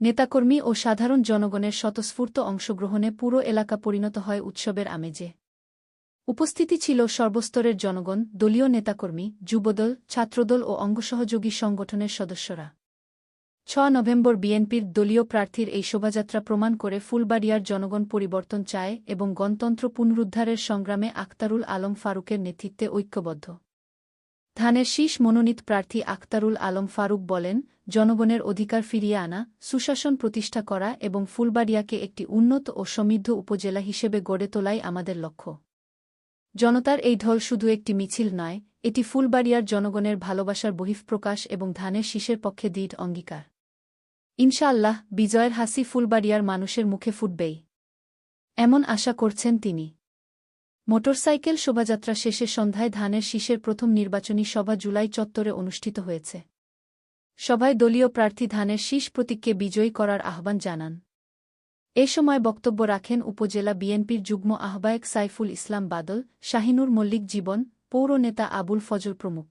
নেতাকর্মী ও সাধারণ জনগণের স্বতঃস্ফূর্ত অংশগ্রহণে পুরো এলাকা পরিণত হয় উৎসবের আমেজে। উপস্থিতি ছিল সর্বস্তরের জনগণ, দলীয় নেতাকর্মী, যুবদল, ছাত্রদল ও অঙ্গসহযোগী সংগঠনের সদস্যরা। ছ নভেম্বর বিএনপির দলীয় প্রার্থীর এই শোভাযাত্রা প্রমাণ করে ফুলবাড়িয়ার জনগণ পরিবর্তন চায় এবং গণতন্ত্র পুনরুদ্ধারের সংগ্রামে আক্তারুল আলম ফারুকের নেতৃত্বে ঐক্যবদ্ধ। ধানের শীষ মনোনীত প্রার্থী আক্তারুল আলম ফারুক বলেন, জনগণের অধিকার ফিরিয়ে আনা, সুশাসন প্রতিষ্ঠা করা এবং ফুলবাড়িয়াকে একটি উন্নত ও সমৃদ্ধ উপজেলা হিসেবে গড়ে তোলাই আমাদের লক্ষ্য। জনতার এই ঢল শুধু একটি মিছিল নয়, এটি ফুলবাড়িয়ার জনগণের ভালোবাসার বহিঃপ্রকাশ এবং ধানের শীষের পক্ষে দৃঢ় অঙ্গীকার। ইনশাআল্লাহ, বিজয়ের হাসি ফুলবাড়িয়ার মানুষের মুখে ফুটবেই। এমন আশা করছেন তিনি। মোটরসাইকেল শোভাযাত্রা শেষে সন্ধ্যায় ধানের শীষের প্রথম নির্বাচনী সভা জুলাই চত্বরে অনুষ্ঠিত হয়েছে। সভায় দলীয় প্রার্থী ধানের শীষ প্রতীককে বিজয়ী করার আহ্বান জানান। এ সময় বক্তব্য রাখেন উপজেলা বিএনপির যুগ্ম আহ্বায়ক সাইফুল ইসলাম বাদল, শাহিনুর মল্লিক জীবন, পৌর নেতা আবুল ফজল প্রমুখ।